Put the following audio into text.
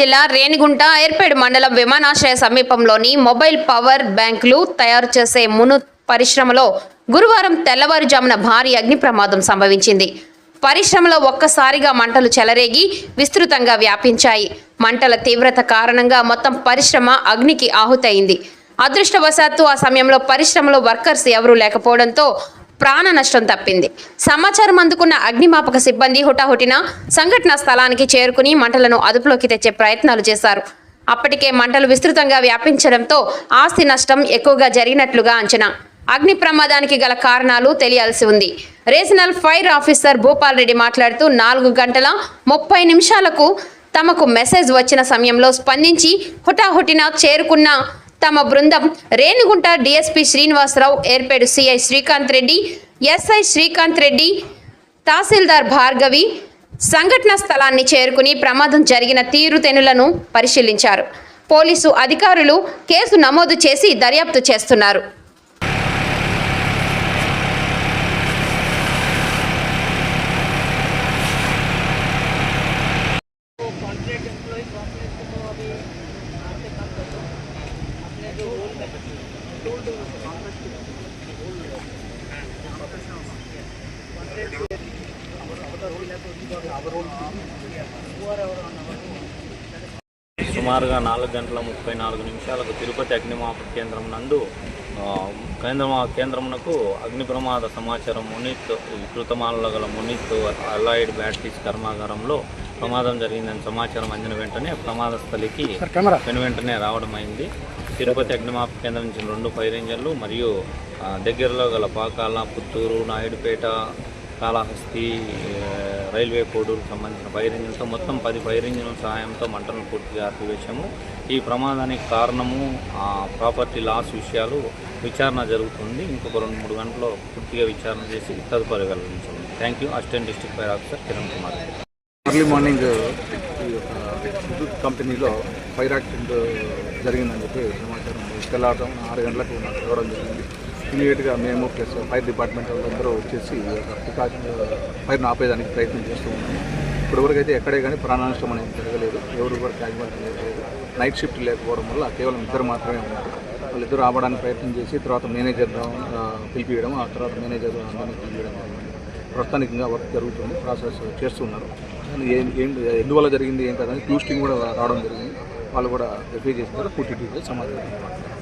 జిల్లా రేణిగుంట ఏర్పేడు మండలం విమానాశ్రయ సమీపంలోని మొబైల్ పవర్ బ్యాంకులు తయారు చేసే మును పరిశ్రమలో గురువారం తెల్లవారుజామున భారీ అగ్ని ప్రమాదం సంభవించింది. పరిశ్రమలో ఒక్కసారిగా మంటలు చెలరేగి విస్తృతంగా వ్యాపించాయి. మంటల తీవ్రత కారణంగా మొత్తం పరిశ్రమ అగ్నికి ఆహుతయింది. అదృష్టవశాత్తు ఆ సమయంలో పరిశ్రమలో వర్కర్స్ ఎవరూ లేకపోవడంతో ప్రాణ నష్టం తప్పింది. సమాచారం అందుకున్న అగ్నిమాపక సిబ్బంది హుటాహుటిన సంఘటనా స్థలానికి చేరుకుని మంటలను అదుపులోకి తెచ్చే ప్రయత్నాలు చేశారు. అప్పటికే మంటలు విస్తృతంగా వ్యాపించడంతో ఆస్తి నష్టం ఎక్కువగా జరిగినట్లుగా అంచనా. అగ్ని ప్రమాదానికి గల కారణాలు తెలియాల్సి ఉంది. Regional fire officer Bhupal Reddy మాట్లాడుతూ నాలుగు గంటల ముప్పై నిమిషాలకు తమకు మెసేజ్ వచ్చిన సమయంలో స్పందించి హుటాహుటిన చేరుకున్న తమ బృందం Renigunta DSP Srinivasarao Yerpedu CI Srikanth Reddy SI Srikanth Reddy తహసీల్దార్ భార్గవి సంఘటన స్థలాన్ని చేరుకుని ప్రమాదం జరిగిన తీరుతెనులను పరిశీలించారు. పోలీసు అధికారులు కేసు నమోదు చేసి దర్యాప్తు చేస్తున్నారు. సుమారుగా నాలుగు గంటల ముప్పై నాలుగు నిమిషాలకు తిరుపతి అగ్నిమాపక కేంద్రం నందు కేంద్ర కేంద్రమునకు అగ్ని ప్రమాద సమాచారం మునిత్ కృతమాలలో గల మునిత్ అలైడ్ బ్యాటరీస్ కర్మాగారంలో ప్రమాదం జరిగిందని సమాచారం అందిన వెంటనే ప్రమాద స్థలికి వెను వెంటనే రావడం అయింది తిరుపతి అగ్నిమాపక కేంద్రం నుంచి రెండు ఫైర్ ఇంజన్లు మరియు దగ్గరలో గల పాకాల పుత్తూరు నాయుడుపేట కాళహస్తి రైల్వే కోడూరుకు సంబంధించిన ఫైర్ ఇంజిన్తో మొత్తం పది ఫైర్ ఇంజన్ల సహాయంతో మంటలను పూర్తిగా ఆపివేశాము. ఈ ప్రమాదానికి కారణము ప్రాపర్టీ లాస్ విషయాలు విచారణ జరుగుతుంది. ఇంకొక రెండు మూడు గంటల్లో పూర్తిగా విచారణ చేసి తదుపరి వెల్లడించాము thank you assistant district fire officer Kiran Kumar. Early morning విద్యుత్ కంపెనీలో ఫైర్ యాక్సిడెంట్ జరిగిందని చెప్పి సమాచారం తెల్లారడం ఆరు గంటలకు నాకు ఇవ్వడం జరిగింది. ఇమీడియట్గా మేము ప్లస్ ఫైర్ డిపార్ట్మెంట్ వాళ్ళందరూ వచ్చేసి ఈ ప్రికాషన్ ఫైర్ను ఆపేదానికి ప్రయత్నం చేస్తూ ఉన్నాము. ఇప్పటివరకు అయితే ఎక్కడే కానీ ప్రాణానష్టం అనేది జరగలేదు. ఎవరు కూడా క్యాజువాలిటీ లేదు. నైట్ షిఫ్ట్ లేకపోవడం వల్ల కేవలం ఇద్దరు మాత్రమే ఉన్నారు. వాళ్ళిద్దరు రావడానికి ప్రయత్నం చేసి తర్వాత మేనేజర్ పిలిపియడం ఆ తర్వాత మేనేజర్ అందరినీ పిలిపియడం ప్రస్తుతానికి ఇంకా వర్క్ జరుగుతుంది. ప్రాసెస్ చేస్తున్నారు. కానీ ఏం ఏం ఎందువల్ల జరిగింది ఏం కాదని క్లూస్టింగ్ కూడా రావడం జరిగింది. వాళ్ళు కూడా రిఫ్యూ చేస్తున్నారు. పూర్తి డీటెయిల్స్ సమాధానం